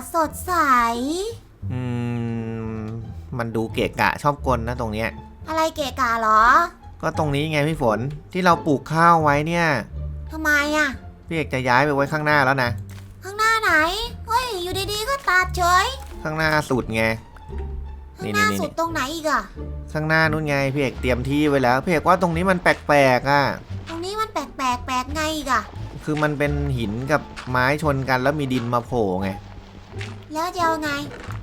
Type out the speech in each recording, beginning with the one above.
ดสดใส อืม มันดูเกะกะชอบกลนะตรงเนี้ย อะไรเกะกะเหรอก็ตรงนี้ไงพี่ฝนที่เราปลูกข้าวไว้เนี่ย ทำไมอะพี่เอกจะย้ายไปไว้ข้างหน้าแล้วนะ ข้างหน้าไหน เฮ้ย อยู่ดีๆก็ตัดเฉย ข้างหน้าสุดไง ข้างนี่หน้านี่สุดตรงไหนอีกอะข้างหน้านู่นไงพี่เอกเตรียมที่ไว้แล้วพี่เอกว่าตรงนี้มันแปลกๆอะ ตรงนี้มันแปลกแปลกๆแปลกไงอีกอะคือมันเป็นหินกับไม้ชนกันแล้วมีดินมาโผล่ไง แล้วจะเอาไง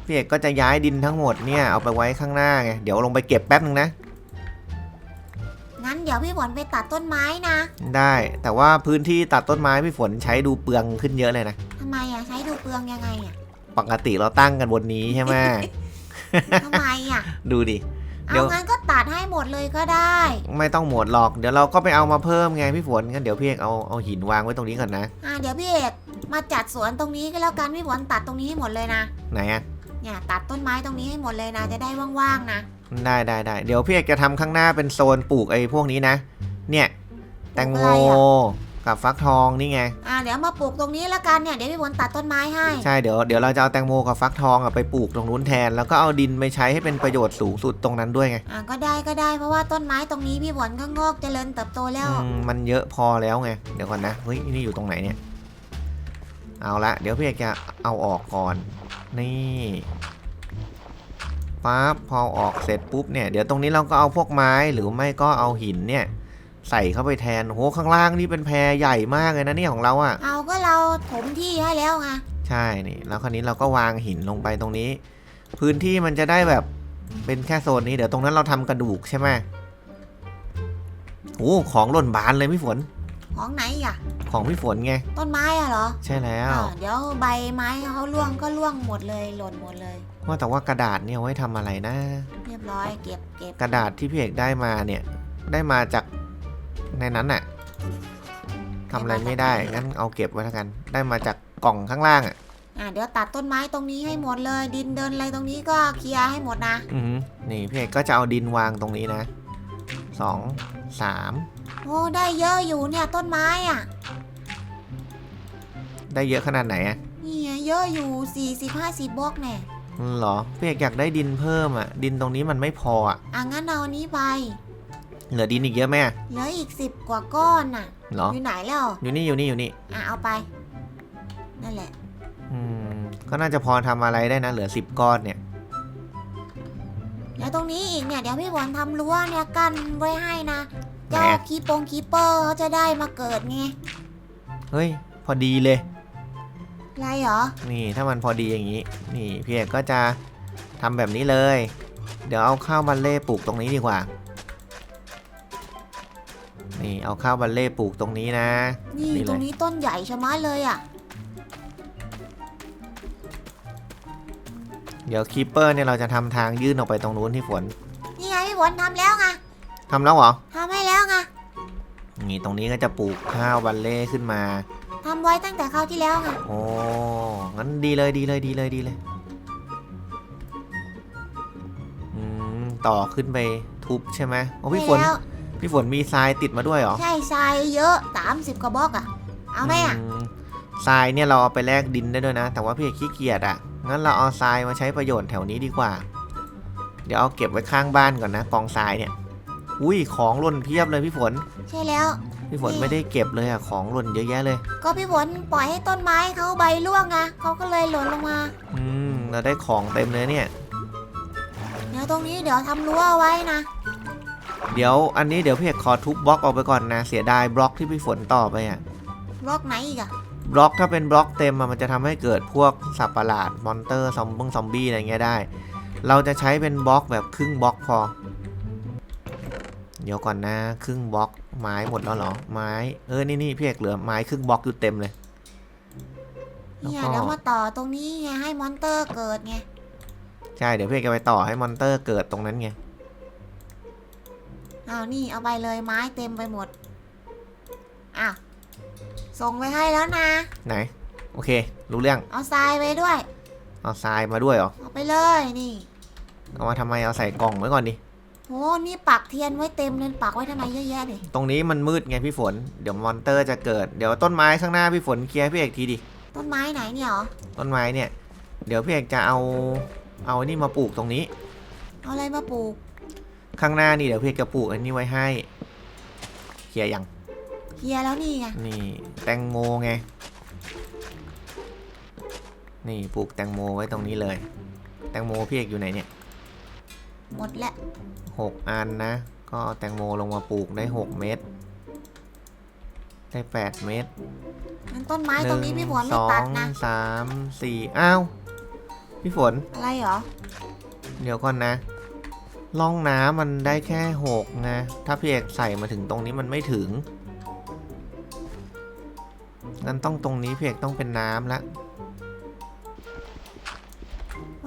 พี่เอกก็จะย้ายดินทั้งหมดเนี่ยเอาไปไว้ข้างหน้าไงเดี๋ยวลงไปเก็บแป๊บนึงนะ งั้นเดี๋ยวพี่ฝนไปตัดต้นไม้นะได้แต่ว่าพื้นที่ตัดต้นไม้พี่ฝนใช้ดูเปลืองขึ้นเยอะเลยนะ ทำไมอะใช้ดูเปลืองยังไงอะปกติเราตั้งกันบนนี้ใช่ไหม ทำไมอะดูดิ เดี๋เอายว งั้นก็ตัดให้หมดเลยก็ได้ ไม่ต้องหมดหรอก เดี๋ยวเราก็ไปเอามาเพิ่มไงพี่ฝนงั้นเดี๋ยวพี่เอกเอาเอาหินวางไว้ตรงนี้ก่อนนะ อ่าเดี๋ยวพี่เอก มาจัดสวนตรงนี้ก็แล้วกันพี่ฝนตัดตรงนี้ให้หมดเลยนะ ไหนอะเนี่ยตัดต้นไม้ตรงนี้ให้หมดเลยนะ จะได้ว่างๆนะได้ได้ได้เดี๋ยวพี่เอกจะทำข้างหน้าเป็นโซนปลูกไอ้พวกนี้นะ เนี่ย แตงโมปลูกอะไรอะกับฟักทองนี่ไง อ่าเดี๋ยวมาปลูกตรงนี้แล้วกันเนี่ยเดี๋ยวพี่ฝนตัดต้นไม้ให้ ใช่เดี๋ยวเดี๋ยวเราจะเอาแตงโมกับฟักทองอะไปปลูกตรงนู้นแทน แล้วก็เอาดินไปใช้ให้เป็นประโยชน์สูงสุดตรงนั้นด้วยไง อ่าก็ได้ก็ได้เพราะว่าต้นไม้ตรงนี้พี่ฝนก็งอกเจริญเติบโตแล้วอืมมันเยอะพอแล้วไง เดี๋ยวก่อนนะ เฮ้ยนี่อยู่ตรงไหนเนี่ย เอาละเดี๋ยวพี่เอกจะเอาออกก่อน นี่ปั๊บพอออกเสร็จปุ๊บเนี่ย เดี๋ยวตรงนี้เราก็เอาพวกไม้หรือไม่ก็เอาหินเนี่ยใส่เข้าไปแทนโหข้างล่างนี่เป็นแพรใหญ่มากเลยนะเนี่ยของเราอะ่ะ เอาก็เราถมที่ให้แล้วไง ใช่นี่ แล้วคราวนี้เราก็วางหินลงไปตรงนี้ พื้นที่มันจะได้แบบเป็นแค่โซนนี้ เดี๋ยวตรงนั้นเราทำกระดูกใช่ไหมโอ้ของหล่นบานเลยพี่ฝน ของไหนอีกอะ ของพี่ฝนไง ต้นไม้อะเหรอใช่แล้วอ่าเดี๋ยวใบไม้เขาร่วงก็ร่วงหมดเลยหล่นหมดเลย ว่าแต่ว่ากระดาษเนี่ยเอาไว้ทำอะไรนะ เรียบร้อยเก็บเก็บกระดาษที่พี่เอกได้มาเนี่ย ได้มาจากในนั้นน่ะทำอะไรไม่ได้ งั้นเอาเก็บไว้แล้วกัน ได้มาจากกล่องข้างล่างอะ อ่าเดี๋ยวตัดต้นไม้ตรงนี้ให้หมดเลย ดินเดินอะไรตรงนี้ก็เคลียร์ให้หมดนะ อือหือนี่พี่เอกก็จะเอาดินวางตรงนี้นะสองสาม โอ้ได้เยอะอยู่เนี่ยต้นไม้อะ ได้เยอะขนาดไหนอะนี่ไงเยอะอยู่ 40 50บล็อกแน่อืมเหรอพี่เอกอยากได้ดินเพิ่มอะ ดินตรงนี้มันไม่พออะ อะงั้นเอาอันนี้ไป เหลือดินอีกเยอะไหมอะเหลืออีก 10 กว่าก้อนน่ะ เหรอ อยู่ไหนแล้ว อยู่นี่อยู่นี่อยู่นี่ อะเอาไป นั่นแหละ อืม ก็น่าจะพอทำอะไรได้นะ เหลือสิบก้อนเนี่ยเดี๋ยวตรงนี้อีกเนี่ยเดี๋ยวพี่บอลทำรั้วเนี่ยกันไว้ให้นะ เจ้าแหมคีปงคีเปอร์เขาจะได้มาเกิดไงเฮ้ย พอดีเลยไรเหรอ นี่ถ้ามันพอดีอย่างนี้ นี่พี่เอกก็จะทำแบบนี้เลย เดี๋ยวเอาข้าวบัลเล่ปลูกตรงนี้ดีกว่า นี่เอาข้าวบัลเล่ปลูกตรงนี้นะนี่นี่เลยตรงนี้ต้นใหญ่ชะมัดเลยอะ เดี๋ยวคีปเปอร์เนี่ยเราจะทำทางยื่นออกไปตรงนู้นที่ฝน นี่ไงพี่บอลทำแล้วไงทำแล้วเหรอทำให้แล้วไง นี่ตรงนี้ก็จะปลูกข้าวบัลเล่ขึ้นมา ทำไว้ตั้งแต่คราวที่แล้วไงโอ้งั้นดีเลยดีเลยดีเลยดีเลยอืมต่อขึ้นไปทุบใช่ไหมโอ้พี่ฝนใช่แล้วพี่ฝนมีทรายติดมาด้วยเหรอใช่ทรายเยอะ 30กระบอกอะ เอาไหมอะ มทรายเนี่ยเราเอาไปแลกดินได้ด้วยนะ แต่ว่าพี่เอกขี้เกียจอะ งั้นเราเอาทรายมาใช้ประโยชน์แถวนี้ดีกว่า เดี๋ยวเอาเก็บไว้ข้างบ้านก่อนนะกองทรายเนี่ย อุ้ยของหล่นเพียบเลยพี่ฝน ใช่แล้ว พี่ฝนนี่ ไม่ได้เก็บเลยอะของหล่นเยอะแยะเลย ก็พี่ฝนปล่อยให้ต้นไม้เขาใบร่วงไงเขาก็เลยหล่นลงมา อืมเราได้ของเต็มเลยเนี่ย เดี๋ยวตรงนี้เดี๋ยวทำรั้วเอาไว้นะ เดี๋ยวอันนี้เดี๋ยวพี่เอกขอทุบบล็อกออกไปก่อนนะ เสียดายบล็อกที่พี่ฝนต่อไปอะบล็อกไหนอีกอะบล็อกถ้าเป็นบล็อกเต็มอะมันจะทำให้เกิดพวกสัตว์ประหลาดมอนเตอร์ซอมบงซอมบี้อะไรเงี้ยได้ เราจะใช้เป็นบล็อกแบบครึ่งบล็อกพอ เดี๋ยวก่อนนะครึ่งบล็อกไม้หมดแล้วเหรอไม้เออนี่นี่พี่เอกเหลือไม้ครึ่งบล็อกอยู่เต็มเลย แล้วเนี่ยก็ เดี๋ยวมาต่อตรงนี้ไงให้มอนเตอร์เกิดไง ใช่เดี๋ยวพี่เอกจะไปต่อให้มอนเตอร์เกิดตรงนั้นไงอ้าวนี่เอาไปเลยไม้เต็มไปหมดอ้าวส่งไปให้แล้วนะ ไหนโอเค รู้เรื่องเอาทรายไปด้วย เอาทรายมาด้วยเหรอเอาไปเลยนี่ เอามาทำไมเอาใส่กล่องไว้ก่อนดิ โหนี่ปักเทียนไว้เต็มเลยปักไว้ทำไมเยอะแยะเลยตรงนี้มันมืดไงพี่ฝน เดี๋ยวมอนเตอร์จะเกิด เดี๋ยวต้นไม้ข้างหน้าพี่ฝนเคลียร์ให้พี่เอกทีดิ ต้นไม้ไหนเนี่ยเหรอ ต้นไม้เนี่ย เดี๋ยวพี่เอกจะเอา เอานี่มาปลูกตรงนี้ เอาอะไรมาปลูก ข้างหน้านี่เดี๋ยวพี่เอกจะปลูกอันนี้ไว้ให้ เคลียร์ยัง เคลียร์แล้วนี่ไง นี่แตงโมไง นี่ปลูกแตงโมไว้ตรงนี้เลย แตงโมพี่เอกอยู่ไหนเนี่ย หมดแล้วหกอันนะ ก็เอาแตงโมลงมาปลูกได้หกเม็ดได้แปดเม็ดมันต้นไม้หตรงนึ่นี้งพี่ฝนสไม่อตัดงนะสามสี่อ้าวพี่ฝนอะไรเหรอ เดี๋ยวก่อนนะล่องน้ำมันได้แค่หกนะถ้าพี่เอกใส่มาถึงตรงนี้มันไม่ถึงงั้นต้องตรงนี้พี่เอกต้องเป็นน้ำละ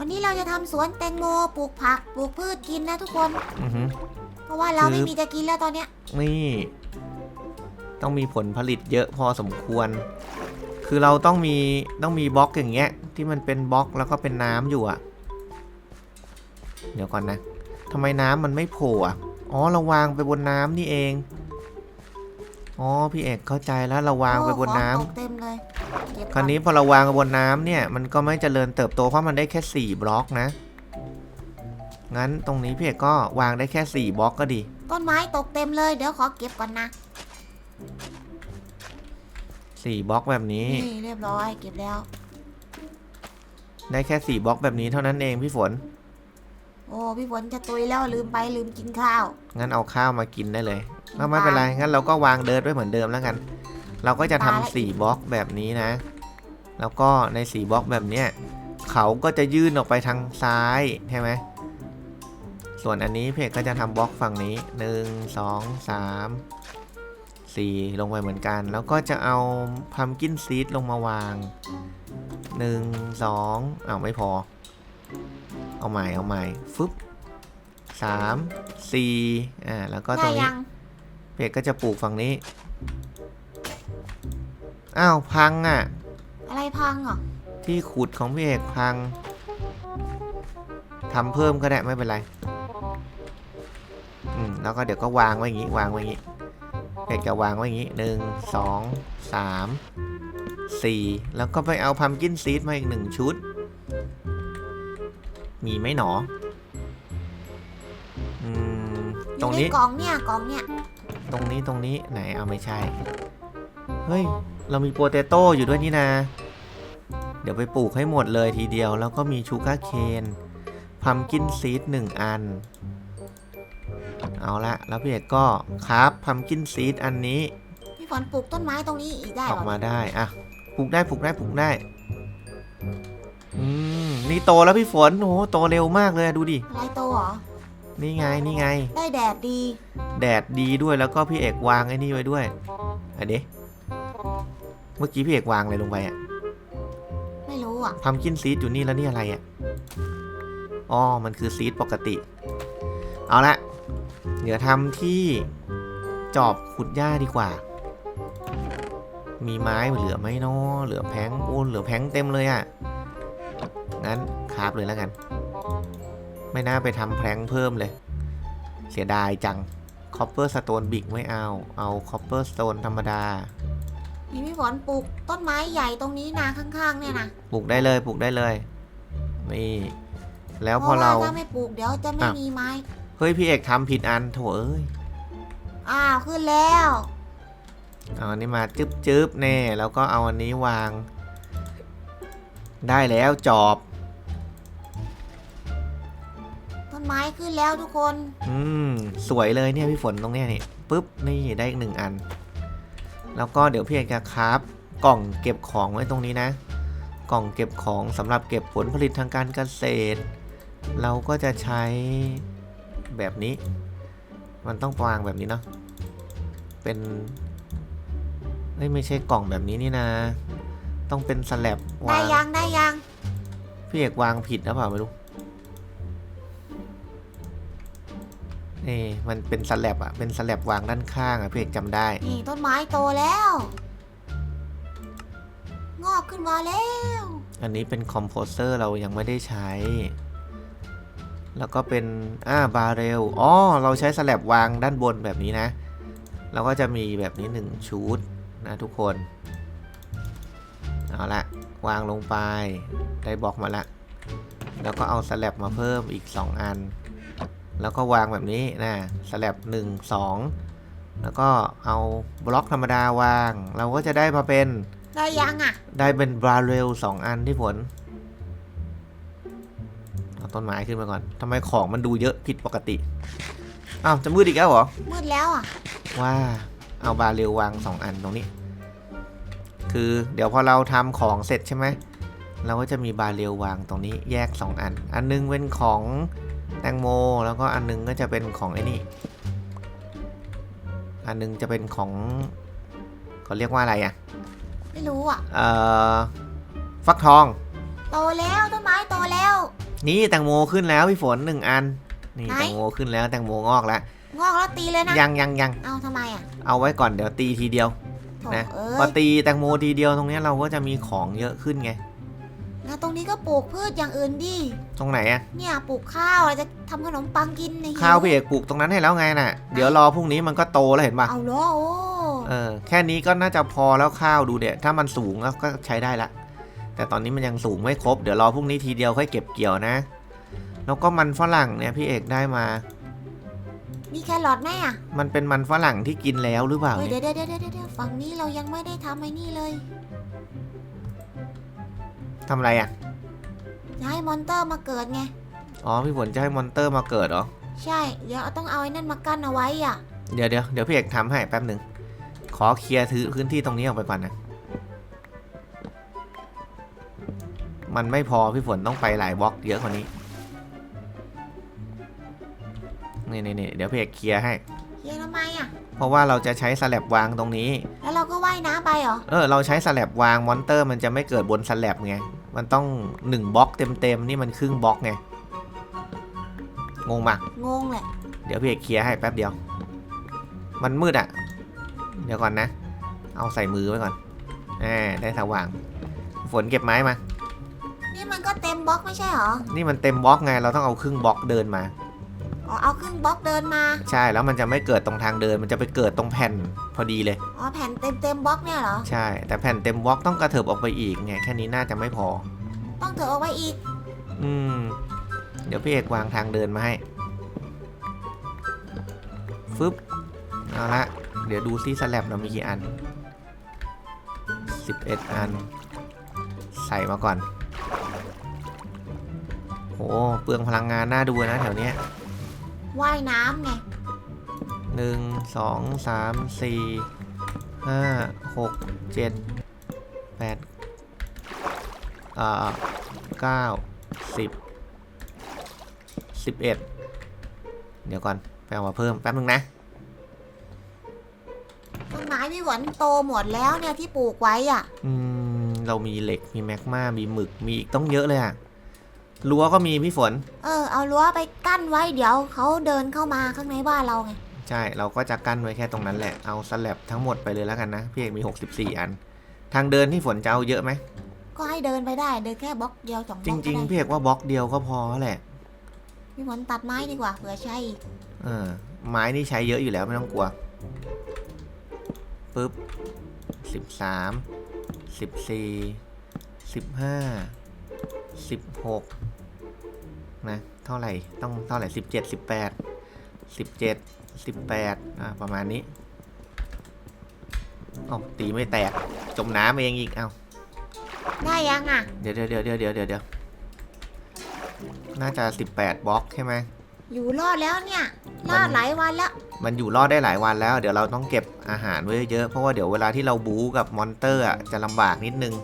วันนี้เราจะทำสวนแตงโมปลูกผักปลูกพืชกินนะทุกคน อือหือ เพราะว่าเราคือไม่มีจะกินแล้วตอนเนี้ย นี่ ต้องมีผลผลิตเยอะพอสมควร คือเราต้องมีต้องมีบล็อกอย่างเงี้ย ที่มันเป็นบล็อกแล้วก็เป็นน้ำอยู่อะเดี๋ยวก่อนนะทำไมน้ำมันไม่โผล่อะอ๋อเราวางไปบนน้ำนี่เองอ๋อพี่เอกเข้าใจแล้วเราวางไปบนน้ำ โอ้ของตกเต็มเลยเก็บ คราวนี้พอเราวางบนน้ำเนี่ยมันก็ไม่เจริญเติบโตเพราะมันได้แค่4บล็อกนะ งั้นตรงนี้พี่เอกก็วางได้แค่4บล็อกก็ดี ต้นไม้ตกเต็มเลยเดี๋ยวขอเก็บก่อนนะ4บล็อกแบบนี้ นี่เรียบร้อยเก็บแล้ว ได้แค่4บล็อกแบบนี้เท่านั้นเองพี่ฝน โอ้พี่ฝนจะตุยแล้วลืมไปลืมกินข้าว งั้นเอาข้าวมากินได้เลยกิไม่ไม่เป็นไรปลางั้นเราก็วางเดิร์ดไว้เหมือนเดิมแล้วกัน เราก็จะปลาละทำสี่บล็อกแบบนี้นะ แล้วก็ในสี่บล็อกแบบเนี้ยเขาก็จะยื่นออกไปทางซ้ายใช่ไหมส่วนอันนี้เพจก็จะทำบล็อกฝั่งนี้หนึ่งสองสามสี่ลงไปเหมือนกัน แล้วก็จะเอาพัมกินซีดลงมาวางหนึ่งสองอ้าวไม่พอ เอาใหม่เอาใหม่ฟึบสามสี่อ่าแล้วก็ตรได้งนี้ยังเพจก็จะปลูกฝั่งนี้ อ้าวพังอะ อะไรพังเหรอที่ขุดของพี่เอกพังทำเพิ่มก็ได้ไม่เป็นไร อืมแล้วก็เดี๋ยวก็วางไว้อย่างนี้วางไว้อย่างนี้เพจจะวางไว้อย่างนี้หนึ่งสองสามสี่แล้วก็ไปเอาพัมกินซีดมาอีกหนึ่งชุด มีไหมหนอ อืมอตรยู่งในนี้กล่องเนี่ยกล่องเนี่ย ตรงนี้ตรงนี้ไหนเอาไม่ใช่ เฮ้ย เรามีโปเตโต้อยู่ด้วยนี่นะ เดี๋ยวไปปลูกให้หมดเลยทีเดียว แล้วก็มีชูการ์เคนพัมกินซีดหนึ่งอัน เอาละแล้วพี่เอกก็ครับพัมกินซีดอันนี้ พี่ฝนปลูกต้นไม้ตรงนี้อีกได้อเหอกรอมาได้อะปลูกได้ปลูกได้ปลูกได้อืมนี่โตแล้วพี่ฝนโอ้โหโตเร็วมากเลยอะดูดิอะไรโตเหรอ นี่ไงนี่ไง ได้แดดดี แดดดีด้วยแล้วก็พี่เอกวางไอ้นี่ไว้ด้วยอันนี้ เมื่อกี้พี่เอกวางอะไรลงไปอะไม่รู้อะพัมกินซีดอยู่นี่แล้วนี่อะไรอะอ๋อ มันคือซีดปกติ เอาละ เดี๋ยวทำที่จอบขุดหญ้าดีกว่า มีไม้เหลือไหมเนาะเหลือแพงโอ้เหลือแพงเต็มเลยอะงั้นคราบเลยแล้วกัน ไม่น่าไปทำแพงเพิ่มเลย เสียดายจังคอปเปอร์สโตนบิ๊กไม่เอา เอาคอปเปอร์สโตนธรรมดา นี่พี่ฝนปลูกต้นไม้ใหญ่ตรงนี้นาข้างๆเนี่ยนะปลูกได้เลยปลูกได้เลย นี่ แล้วเพพอราะว่าเรา ถ้าไม่ปลูกเดี๋ยวจะไม่อะ มีไม้ เฮ้ยพี่เอกทำผิดอันโถเอ้ยอ้าวขึ้นแล้ว เอาอันนี้มาจึ๊บจึ๊บแน่แล้วก็เอาอันนี้วาง ได้แล้วจอบ ต้นไม้ขึ้นแล้วทุกคน อืมสวยเลยเนี่ยพี่ฝนตรงเนี้ยนี่ปุ๊บนี่ได้อีกหนึ่งอัน แล้วก็เดี๋ยวพี่เอกจะคราฟกล่องเก็บของไว้ตรงนี้นะ กล่องเก็บของสำหรับเก็บผลผลิตทางการเกษตร เราก็จะใช้แบบนี้ มันต้องวางแบบนี้เนาะเป็นเอ้ยไม่ใช่กล่องแบบนี้นี่นะ ต้องเป็นสแลับได้วางยังได้ยังพี่เอกวางผิดหรือเปล่าไม่รู้ นี่มันเป็นสแลับอะเป็นสแลับวางด้านข้างอะพี่เอกจำได้ นี่ต้นไม้โตแล้ว งอกขึ้นมาแล้ว อันนี้เป็นคอมโพเซอร์เรายังไม่ได้ใช้ แล้วก็เป็นอ่าบาเรลอ๋อเราใช้สแลับวางด้านบนแบบนี้นะ เราก็จะมีแบบนี้หนึ่งชุดนะทุกคน เอาละวางลงไป ได้บล็อกมาละ แล้วก็เอาสแลบมาเพิ่มอีก 2 อัน แล้วก็วางแบบนี้นะสแลบ1 2แล้วก็เอาบล็อกธรรมดาวาง เราก็จะได้มาเป็นได้ยังอะ ได้เป็นบราเรลสองอันที่ผลเอาต้นไม้ขึ้นมาก่อนทำไมของมันดูเยอะผิดปกติอ้าวจะมืดอีกแล้วเหรอมืดแล้วอะว่าเอาบาเรลวางสองอันตรงนี้ คือเดี๋ยวพอเราทำของเสร็จใช่ไหมเราก็จะมีบาเรลวางตรงนี้แยกสองอัน อันนึงเป็นของ แตงโม แล้วก็อันนึงก็จะเป็นของไอ้นี่ อันนึงจะเป็นของเขาเรียกว่าอะไรอะไม่รู้อะ เอ่อ ฟักทอง โตแล้วต้นไม้โตแล้ว นี่แตงโมขึ้นแล้วพี่ฝนหนึ่งอัน นี่ไหน แตงโมขึ้นแล้วแตงโมงอกแล้ว งอกแล้วตีเลยนะ ยังยังยังเอาทำไมอะเอาไว้ก่อนเดี๋ยวตีทีเดียว โถนะ เอ้พอยตีแตงโมทีเดียวตรงเนี้ยเราก็จะมีของเยอะขึ้นไง นะตรงนี้ก็ปลูกพืชอย่างอื่นดิ ตรงไหนอะเนี่ยปลูกข้าวเราจะทำขนมปังกินในข้าวพี่เอกปลูกตรงนั้นให้แล้วไงน่ะ เดี๋ยวรอพรุ่งนี้มันก็โตแล้วเห็นปะเอาเหรอโอ้เออแค่นี้ก็น่าจะพอแล้วข้าวดูเดี๋ยวถ้ามันสูงแล้วก็ใช้ได้ละ แต่ตอนนี้มันยังสูงไม่ครบเดี๋ยวรอพรุ่งนี้ทีเดียวค่อยเก็บเกี่ยวนะ แล้วก็มันฝรั่งเนี่ยพี่เอกได้มา มีแครอทไหมอะมันเป็นมันฝรั่งที่กินแล้วหรือเปล่าเฮ้ยเนี่ยเดี๋ยวเดี๋ยวเดี๋ยวเดี๋ยวฝั่งนี้เรายังไม่ได้ทำไอ้นี่เลย ทำอะไรอะจะให้มอนเตอร์มาเกิดไง อ๋อพี่ฝนจะให้มอนเตอร์มาเกิดเหรอ ใช่ เดี๋ยวต้องเอาไอ้นั่นมากั้นเอาไว้อะ เดี๋ยวเดี๋ยวเดี๋ยวพี่เอกทำให้แป๊บหนึ่งขอเคลียร์ถือพื้นที่ตรงนี้ออกไปก่อนนะ มันไม่พอพี่ฝนต้องไปหลายบล็อกเยอะกว่านี้ นี่นี่นี่เดี๋ยวพี่เอกเคลียร์ให้เฮียทำไมอะ เพราะว่าเราจะใช้สแลบวางตรงนี้ แล้วเราก็ว่ายน้ำไปเหรอ เออเราใช้สแลบวางมอนเตอร์มันจะไม่เกิดบนสแลบไง มันต้องหนึ่งบล็อกเต็มๆนี่มันครึ่งบล็อกไง งงมากงงแหละ เดี๋ยวพี่เอกเคลียร์ให้แป๊บเดียว มันมืดอะ่ะ เดี๋ยวก่อนนะ เอาใส่มือไว้ก่อนแหมได้สว่าง ฝนเก็บไม้มา นี่มันก็เต็มบล็อกไม่ใช่เหรอ นี่มันเต็มบล็อกไง เราต้องเอาครึ่งบล็อกเดินมา อ๋อเอาขึ้นบล็อกเดินมาใช่แล้วมันจะไม่เกิดตรงทางเดิน มันจะไปเกิดตรงแผ่นพอดีเลย อ๋อแผ่นเต็มเต็มบล็อกเนี่ยเหรอ ใช่ แต่แผ่นเต็มบล็อกต้องกระเถิบออกไปอีกไงแค่นี้น่าจะไม่พอ ต้องเถอะเอาไว้อีก อืม เดี๋ยวพี่เอกวางทางเดินมาให้ ฟึบเอาละ เดี๋ยวดูซิสแลบเรามีกี่อัน 11 อัน ใส่มาก่อน โห เปลืองพลังงานน่าดูนะแถวเนี้ย ว่ายน้ำไง หนึ่งสองสามสี่ห้าหกเจ็ดแปดอ่าเก้าสิบสิบเอ็ดเดี๋ยวก่อนไปเอามาเพิ่มแป๊บนึงนะต้นไม้พี่หวนโตหมดแล้วเนี่ยที่ปลูกไว้อะ อืม เรามีเหล็กมีแมกมามีหมึกมีอีกต้องเยอะเลยอะ รั้วก็มีพี่ฝน เออ เอารั้วไปกั้นไว้เดี๋ยวเขาเดินเข้ามาข้างในบ้านเราไง ใช่ เราก็จะกั้นไว้แค่ตรงนั้นแหละ เอาสแลบทั้งหมดไปเลยแล้วกันนะ พี่เอกมี 64 อัน ทางเดินที่ฝนจะเอาเยอะไหม ก็ให้เดินไปได้ เดินแค่บล็อกเดียวสองบจล็อกริง ก็ๆพี่เอกว่าบล็อกเดียวก็พอแหละ พี่หวนตัดไม้ดีกว่าเผื่อใช้อีกเออ ไม้นี่ใช้เยอะอยู่แล้วไม่ต้องกลัว ปึ๊บสิบสามสิบสี่สิบห้า สิบหกนะเท่าไหร่ต้องเท่าไหร่สิบเจ็ดสิบแปดสิบเจ็ดสิบแปดอ่าประมาณนี้เอ้าตีไม่แตกจมน้ำเองอีกเอ้าได้ยังอะ เดี๋ยวเดี๋ยวเดี๋ยวเดี๋ยวเดี๋ยวเดี๋ยวน่าจะสิบแปดบล็อกใช่ไหมอยู่รอดแล้วเนี่ยมัรนอดหลายวันแล้ว มันอยู่รอดได้หลายวันแล้ว เดี๋ยวเราต้องเก็บอาหารไว้เยอะเพราะว่าเดี๋ยวเวลาที่เราบู๊กับมอนเตอร์อะจะลำบากนิดนึง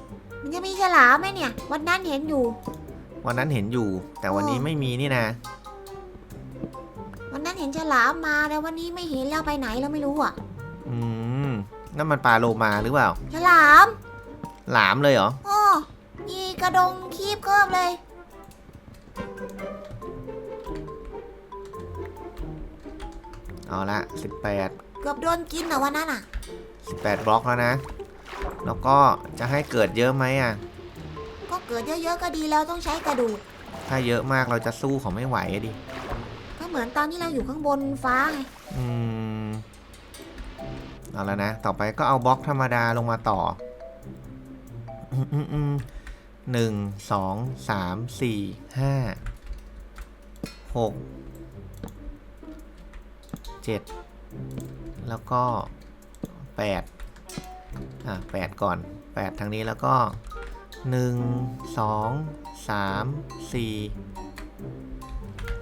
มันจะมีฉลามไหมเนี่ย วันนั้นเห็นอยู่ วันนั้นเห็นอยู่ แต่วันนี้อ๋อไม่มีนี่นะ วันนั้นเห็นฉลามมาแต่วันนี้ไม่เห็นแล้วไปไหนแล้วไม่รู้อะ อืมนั่นมันปลาโลมาหรือเปล่า ฉลามหลามเลยเหรอ โอ้มีกระดงคีบเกิบเลย เอาละสิบแปดเกือบโดนกินเหรอวันนั้นอะสิบแปดบล็อกแล้วนะ แล้วก็จะให้เกิดเยอะไหมอะ ก็เกิดเยอะๆก็ดีแล้วต้องใช้กระดูก ถ้าเยอะมากเราจะสู้เขาไม่ไหวอะดิ ก็เหมือนตอนที่เราอยู่ข้างบนฟ้าไงอืม เอาแล้วนะ ต่อไปก็เอาบล็อกธรรมดาลงมาต่ออืมอืมอืมหนึ่งสองสามสี่ห้าหกเจ็ดแล้วก็แปด อะแปดก่อนแปดทางนี้แล้วก็หนึ่งสองสามสี่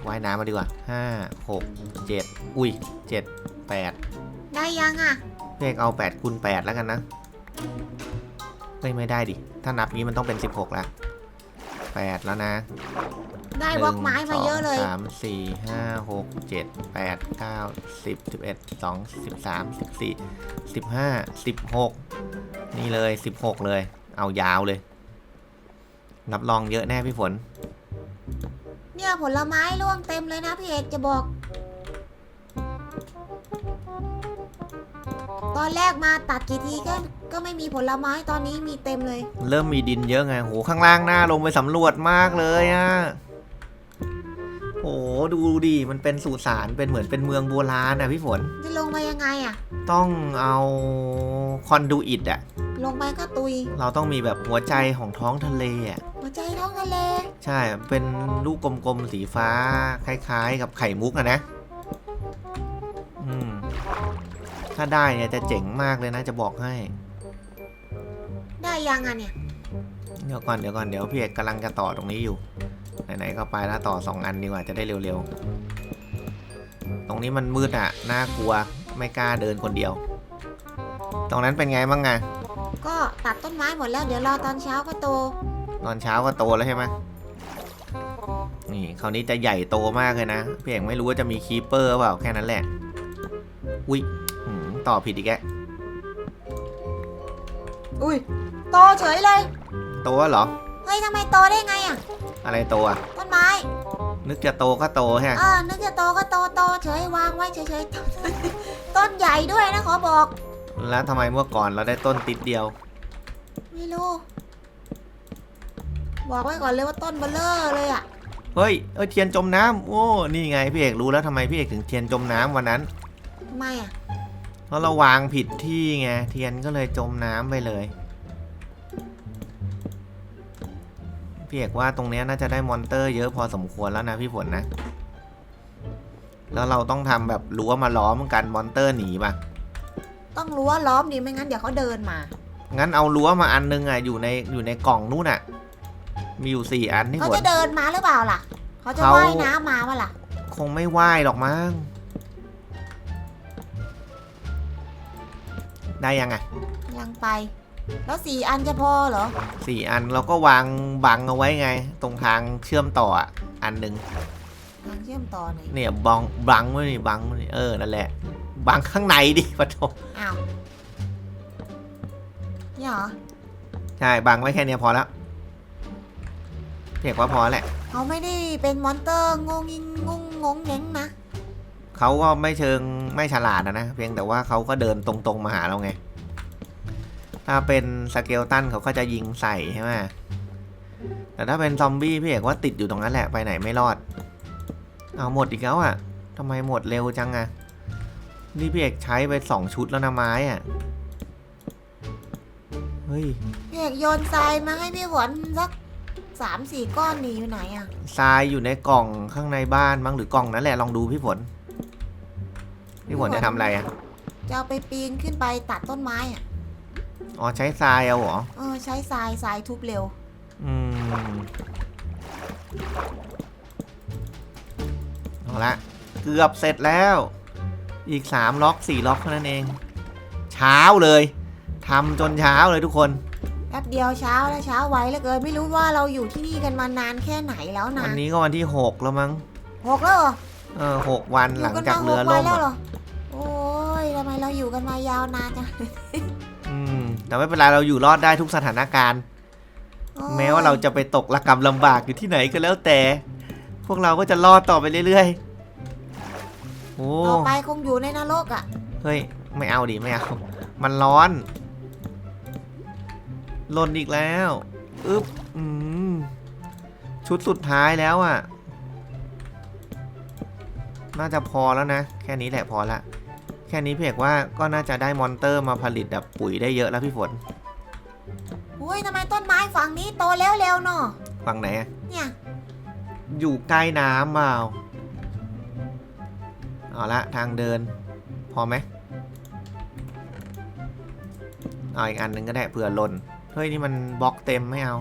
ว่ายน้ำมาดีกว่าห้าหกเจ็ดอุ้ยเจ็ดแปดได้ยังอะ เลขเอา8คูณ8แล้วกันนะเฮ้ยไม่ได้ดิ ถ้านับงี้มันต้องเป็น 16ละ8แล้วนะ ได้บล็อกไม้มาเยอะเลย สามสี่ห้าหกเจ็ดแปดเก้าสิบสิบเอ็ดสองสิบสามสิบสี่สิบห้าสิบหกนี่เลยสิบหกเลย เอายาวเลย รับรองเยอะแน่พี่ฝน เนี่ยผลไม้ร่วงเต็มเลยนะพี่เอกจะบอก ตอนแรกมาตัดกี่ทีก็ก็ไม่มีผลไม้ตอนนี้มีเต็มเลย เริ่มมีดินเยอะไงโหข้างล่างหน้าลงไปสำรวจมากเลยอะโห ดูดิมันเป็นสุสานเป็นเหมือนเป็นเมืองโบราณอะพี่ฝน จะลงไปยังไงอะ ต้องเอาคอนดูอิดอะลงไปก็ตุย เราต้องมีแบบหัวใจของท้องทะเลอะหัวใจท้องทะเล ใช่เป็นลูกกลมๆสีฟ้า คล้าย ๆ กับไข่มุกอะนะอืมถ้าได้เนี่ยจะเจ๋งมากเลยนะ จะบอกให้ ได้ยังอะเนี่ย เดี๋ยวก่อนเดี๋ยวก่อนเดี๋ยวพี่เอกกำลังจะต่อตรงนี้อยู่ ไหนๆก็ไปแล้วต่อสองอันดีกว่าจะได้เร็วๆ ตรงนี้มันมืดอะน่ากลัวไม่กล้าเดินคนเดียว ตรงนั้นเป็นไงบ้างอะก็ตัดต้นไม้หมดแล้วเดี๋ยวรอตอนเช้าก็โต ตอนเช้าก็โตแล้วใช่ไหมนี่คราวนี้จะใหญ่โตมากเลยนะพี่เอกไม่รู้ว่าจะมีคีเปอร์หรือเปล่าแค่นั้นแหละ อุ้ยหืมต่อผิดอีกแกอุ้ยโตเฉยเลย โตแล้วเหรอ เฮ้ยทำไมโตได้ไงอะ อะไรโตอะต้นไม้ นึกจะโตก็โตใช่ไหมเออนึกจะโตก็โตโตเฉยวางไว้เฉยๆ ต้นใหญ่ด้วยนะขอบอก แล้วทำไมเมื่อก่อนเราได้ต้นติดเดียว ไม่รู้ บอกไว้ก่อนเลยว่าต้นเบลเลอร์เลยอะ เฮ้ยเอ้ยเทียนจมน้ำโอ้นี่ไงพี่เอกรู้แล้วทำไมพี่เอกถึงเทียนจมน้ำวันนั้น ทำไมอะ เพราะเราวางผิดที่ไงเทียนก็เลยจมน้ำไปเลย พี่เอกว่าตรงเนี้ยน่าจะได้มอนเตอร์เยอะพอสมควรแล้วนะพี่ฝนนะ แล้วเราต้องทำแบบรั้วมาล้อมกันมอนเตอร์หนีป่ะต้องรั้วล้อมดิไม่งั้นเดี๋ยวเขาเดินมา งั้นเอารั้วมาอันนึงอะอยู่ในอยู่ในกล่องนู่นอะ มีอยู่สี่อันที่เขาฝนจะเดินมาหรือเปล่าล่ะ เขาจะเขาว่ายน้ำมาวะล่ะ คงไม่ว่ายหรอกมั้ง ได้ยังไงยังไป แล้วสี่อันจะพอเหรอ สี่อันเราก็วางบังเอาไว้ไง ตรงทางเชื่อมต่ออะอันหนึ่งทางเชื่อมต่อหน่อยเนี่ยบังบังไว้นี่บังไว้นี่เออนั่นแหละ บังข้างในดิปะโถอ้าวนี่เหรอใช่บังไว้แค่เนี้ยพอแล้วเพียกว่าพอแหละเขาไม่ได้เป็นมอนเตอร์งงงิงงงงงเง้งนะเขาก็ไม่เชิงไม่ฉลาดนะนะเพียงแต่ว่าเขาก็เดินตรงๆมาหาเราไง ถ้าเป็นสเกลตันเขาก็จะยิงใส่ใช่ไหมแต่ถ้าเป็นซอมบี้พี่เอกว่าติดอยู่ตรงนั้นแหละไปไหนไม่รอด เอาหมดอีกแล้วอะทำไมหมดเร็วจังอะนี่พี่เอกใช้ไปสองชุดแล้วนะไม้อะเฮ้ยพี่เอกโยนทรายมาให้พี่หวนสักสามสี่ก้อนนี่อยู่ไหนอะทรายอยู่ในกล่องข้างในบ้านมั้งหรือกล่องนั้นแหละลองดูพี่ฝนพี่ฝนจะทำอะไรอะจะเอาไปปีนขึ้นไปตัดต้นไม้อะ อ๋อใช้ทรายเอาเหรอ เออใช้ทรายทรายทุบเร็ว อืมเอาละเกือบเสร็จแล้ว อีกสามล็อกสี่ล็อกเท่านั้นเอง เช้าเลยทำจนเช้าเลยทุกคน แป๊บเดียวเช้าแล้วเช้าไวเหลือเกินไม่รู้ว่าเราอยู่ที่นี่กันมานานแค่ไหนแล้วนะวันนี้ก็วันที่หกแล้วมั้งหกแล้วเหรอเออหกวันอยู่หลังกันจากมาหเรืกอวัล่นมแล้วอะเหรอโอ้ยทำไมเราอยู่กันมายาวนานจังอืม แต่ไม่เป็นไรเราอยู่รอดได้ทุกสถานการณ์โอ้ยแม้ว่าเราจะไปตกระกำลำบากอยู่ที่ไหนก็แล้วแต่ พวกเราก็จะรอดต่อไปเรื่อยๆโอ้ต่อไปคงอยู่ในนรกอะ เฮ้ย ไม่เอาดิไม่เอา มันร้อนหล่นอีกแล้วอึ๊บอืมชุดสุดท้ายแล้วอะ่ะ น่าจะพอแล้วนะ แค่นี้แหละพอละแค่นี้เพกว่าก็น่าจะได้มอนเตอร์มาผลิตแบบปุ๋ยได้เยอะแล้วพี่ฝนโอ้ยทำไมต้นไม้ฝั่งนี้โตเร็วๆเนาะฝั่งไหนอะเนี่ย อยู่ใกล้น้ำเปล่าเอาละทางเดิน พอไหมเอาอีกอันหนึ่งก็ได้เผื่อหล่นเฮ้ยนี่มันบล็อกเต็มไม่เอา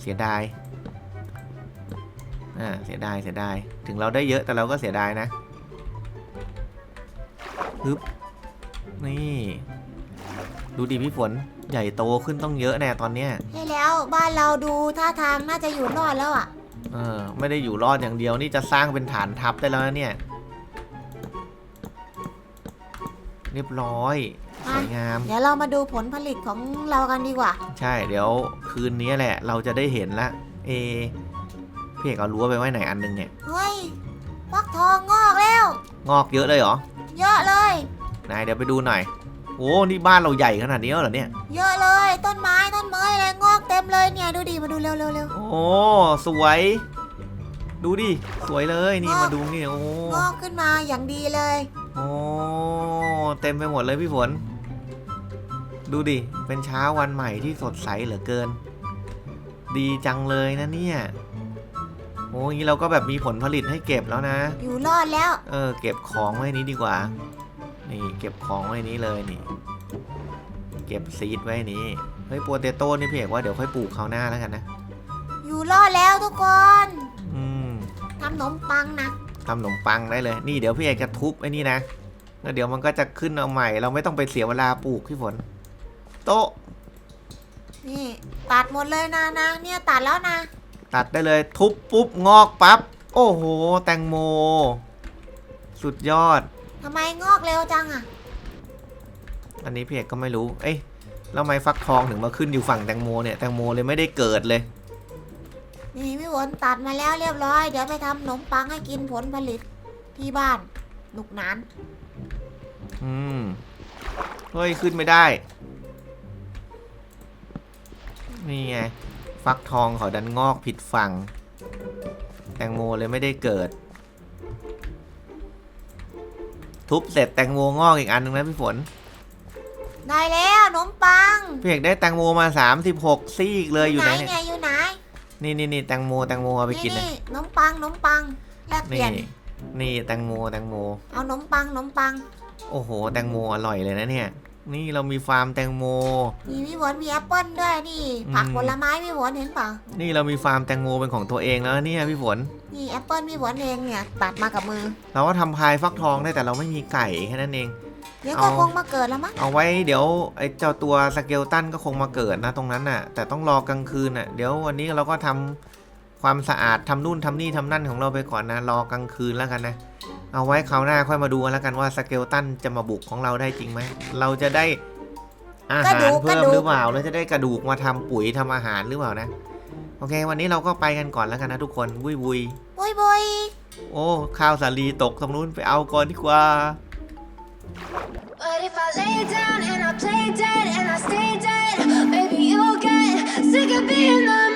เสียดายอ่าเสียดายเสียดาย ถึงเราได้เยอะแต่เราก็เสียดายนะ ฮึบนี่ดูดิพี่ฝนใหญ่โตขึ้นต้องเยอะแน่ตอนเนี้ยใช่แล้วบ้านเราดูท่าทางน่าจะอยู่รอดแล้วอะ เออไม่ได้อยู่รอดอย่างเดียวนี่จะสร้างเป็นฐานทัพได้แล้วนะเนี่ย เรียบร้อยสวยงาม เดี๋ยวเรามาดูผลผลิตของเรากันดีกว่า ใช่เดี๋ยวคืนนี้แหละ เราจะได้เห็นละ เอพี่เอกเอารั้วไปไว้ไหนอันนึงเนี่ยเฮ้ยฟักทองงอกแล้ว งอกเยอะเลยเหรอ เยอะเลย ไหนเดี๋ยวไปดูหน่อย โอ้ นี่บ้านเราใหญ่ขนาดนี้แล้วเหรอเนี่ย เยอะเลยต้นไม้ต้นไม้อะไรงอกเต็มเลยเนี่ยดูดิมาดูเร็วเร็วเร็วโอ้ สวย ดูดิ สวยเลยนี่งอกมาดูนี่โอ้งอกขึ้นมาอย่างดีเลยโอ้เต็มไปหมดเลยพี่ฝน ดูดิ เป็นเช้าวันใหม่ที่สดใสเหลือเกิน ดีจังเลยนะเนี่ยโอ้ยางนี้เราก็แบบมีผลผลิตให้เก็บแล้วนะ อยู่รอดแล้ว เออ เก็บของไว้นี้ดีกว่า นี่เก็บของไว้นี้เลยนี่ เก็บซีดไว้นี้ เฮ้ยโปเตโต้นี่พี่เอกว่าเดี๋ยวค่อยปลูกคราวหน้าแล้วกันนะ อยู่รอดแล้วทุกคนอืมทำขนมปังนะทำขนมปังได้เลย นี่เดี๋ยวพี่เอกจะทุบไอ้นี่นะแล้วเดี๋ยวมันก็จะขึ้นเอาใหม่ เราไม่ต้องไปเสียเวลาปลูกพี่ฝน โต๊ะ นี่ตัดหมดเลยนะนะเนี่ยตัดแล้วนะ ตัดได้เลย ทุบปุ๊บงอกปั๊บ โอ้โห แตงโม สุดยอด ทำไมงอกเร็วจังอะอันนี้พี่เอกก็ไม่รู้ เอ้ยแล้วทำไมฟักทองถึงมาขึ้นอยู่ฝั่งแตงโมเนี่ย แตงโมเลยไม่ได้เกิดเลย นี่พี่ฝนตัดมาแล้วเรียบร้อย เดี๋ยวไปทำขนมปังให้กินผลผลิตที่บ้านหนุกหนาน อืม เฮ้ย ขึ้นไม่ได้ นี่ไง ฟักทองเขาดันงอกผิดฝั่ง แตงโมเลยไม่ได้เกิด ทุบเสร็จแตงโมงอกอีกอันหนึงนะพี่ฝน ได้แล้วขนมปังพี่เอกได้แตงโมมา 36 ซี่อีกเลยอยู่ไหนไหนเนี่ย เนี่ยอยู่ไหนนี่นี่นี่แตงโมแตงโมเอาไปกินนะนี่ขนมปังขนมปังแลกเปนี่ลี่ยนนี่แตงโมแตงโม เอาขนมปังขนมปัง โอ้โห แตงโมอร่อยเลยนะเนี่ย นี่เรามีฟาร์มแตงโมนี่พี่ฝนมีแอปเปิ้ลด้วยนี่อืม ผักผลไม้พี่ฝนเห็นเปล่านี่เรามีฟาร์มแตงโมเป็นของตัวเองแล้วเนี่ยพี่ฝน นี่แอปเปิ้ลพี่ฝนเองเนี่ยตัดมากับมือ เราก็ทำพายฟักทองได้แต่เราไม่มีไก่แค่นั้นเอง เดี๋ยวก็เอา คงมาเกิดแล้วมั้งเอาไว้เดี๋ยวไอ้เจ้าตัวสเกลตันก็คงมาเกิดนะตรงนั้นน่ะ แต่ต้องรอกลางคืนน่ะเดี๋ยววันนี้เราก็ทำความสะอาดทำนู่นทำนี่ทำนั่นของเราไปก่อนนะรอกลางคืนแล้วกันนะ เอาไว้คราวหน้าค่อยมาดูกันแล้วกันว่าสเกลตันจะมาบุกของเราได้จริงไหม เราจะได้อาหารเพิ่มหรือเปล่า แล้วจะได้กระดูกมาทำปุ๋ยทำอาหารหรือเปล่านะ โอเค วันนี้เราก็ไปกันก่อนแล้วกันนะทุกคนวุยวุยบุยบุยโอ้ข้าวสาลีตกตรงนู้นไปเอาก่อนดีกว่า But if I lay down and I play dead and I stay dead, maybe you'll get sick of being the